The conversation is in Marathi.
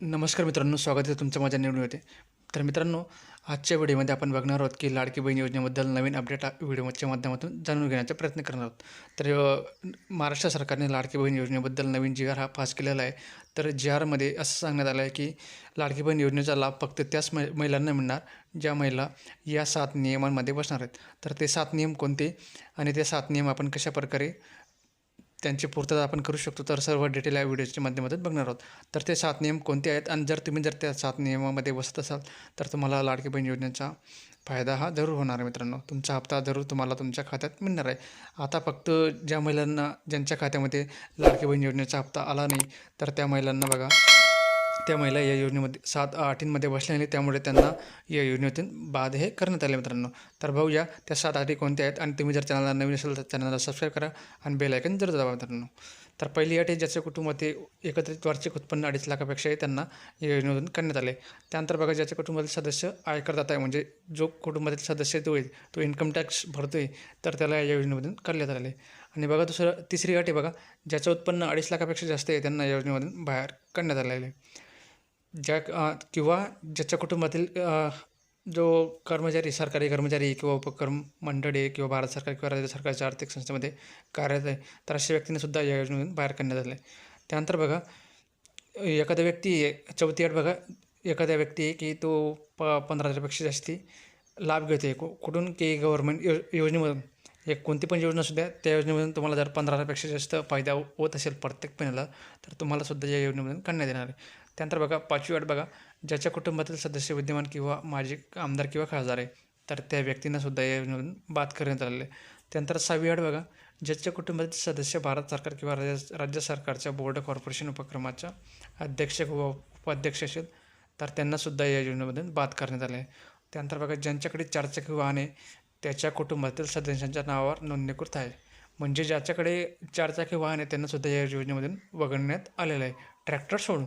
नमस्कार मित्रांनो स्वागत आहे तुमचं माझ्या निवडणुकीमध्ये तर मित्रांनो आजच्या व्हिडिओमध्ये आपण बघणार आहोत की लाडकी बहीण योजनेबद्दल नवीन अपडेट व्हिडिओच्या माध्यमातून जाणून घेण्याचा प्रयत्न करणार आहोत. तर महाराष्ट्र सरकारने लाडकी बहीण योजनेबद्दल नवीन जी आर हा पास केलेला आहे तर जी आरमध्ये असं सांगण्यात आलं आहे की लाडकी बहीण योजनेचा लाभ फक्त त्याच मै महिलांना मिळणार ज्या महिला या सात नियमांमध्ये बसणार आहेत. तर ते सात नियम कोणते आणि ते सात नियम आपण कशा प्रकारे त्यांची पूर्तता आपण करू शकतो. तर सर्व डिटेल या व्हिडिओच्या माध्यमातून बघणार आहोत. तर ते सात नियम कोणते आहेत? आणि जर तुम्ही जर त्या सात नियमामध्ये बसत असाल तर तुम्हाला लाडकी बहीण योजनेचा फायदा हा जरूर होणार आहे मित्रांनो. तुमचा हप्ता जरूर तुम्हाला तुमच्या खात्यात मिळणार आहे. आता फक्त ज्या महिलांना ज्यांच्या खात्यामध्ये लाडकी बहीण योजनेचा हप्ता आला नाही तर त्या महिलांना बघा. त्या महिला या योजनेमध्ये सात अटींमध्ये बसल्या त्यामुळे त्यांना या योजनेतून बाद हे करण्यात आले मित्रांनो. तर बघूया त्या सात अटी कोणत्या आहेत आणि तुम्ही जर चॅनलला नवीन असेल तर चॅनलला सबस्क्राईब करा आणि बेल आयकन जर दाबा मित्रांनो. तर पहिली अट आहे ज्याच्या कुटुंबातील एकत्रित वार्षिक उत्पन्न अडीच लाखापेक्षाही त्यांना या योजनेतून करण्यात आले. त्यानंतर बघा ज्याच्या कुटुंबातील सदस्य आयकरदाता आहे म्हणजे जो कुटुंबातील सदस्य तो आहे तो इन्कम टॅक्स भरतो आहे तर त्याला या योजनेमधून करण्यात आले. आणि बघा दुसरं तिसरी अट आहे बघा ज्याचं उत्पन्न अडीच लाखापेक्षा जास्त आहे त्यांना या योजनेमधून बाहेर काढण्यात आलेलं आहे. ज्या किंवा ज्याच्या कुटुंबातील जो कर्मचारी सरकारी कर्मचारी किंवा उपक्रम मंडळी किंवा भारत सरकार किंवा राज्य सरकारच्या आर्थिक संस्थेमध्ये कार्यरत आहे तर अशा व्यक्तीने सुद्धा या योजनेतून बाहेर काढण्यात आले त्यानंतर बघा एखादा व्यक्ती चौथी आठ बघा एखादा व्यक्ती आहे की तो प पंधरा हजारपेक्षा जास्ती लाभ घेतो आहे कुठून की गव्हर्मेंट यो योजनेमधून. एक कोणती पण योजना सुद्धा त्या योजनेमधून तुम्हाला जर पंधरा हजारपेक्षा जास्त फायदा होत असेल प्रत्येक महिन्याला तर तुम्हाला सुद्धा या योजनेमधून करण्यात येणार आहे. त्यानंतर बघा पाचवी अट बघा. ज्याच्या कुटुंबातील सदस्य विद्यमान किंवा माजी आमदार किंवा खासदार आहे तर त्या व्यक्तींनासुद्धा या योजनेमधून बाद करण्यात आलेले आहे. त्यानंतर सहावी अट बघा. ज्याच्या कुटुंबातील सदस्य भारत सरकार किंवा राज्य राज्य सरकारच्या बोर्ड कॉर्पोरेशन उपक्रमाच्या अध्यक्ष किंवा उपाध्यक्ष असेल तर त्यांनासुद्धा या योजनेमधून बाद करण्यात आले आहे. त्यानंतर बघा ज्यांच्याकडे चारचाकी वाहन आहे त्याच्या कुटुंबातील सदस्यांच्या नावावर नोंदणीकृत आहे. म्हणजे ज्याच्याकडे चारचाकी वाहन आहे त्यांनासुद्धा या योजनेमधून वगळण्यात आलेलं आहे. ट्रॅक्टर सोडून.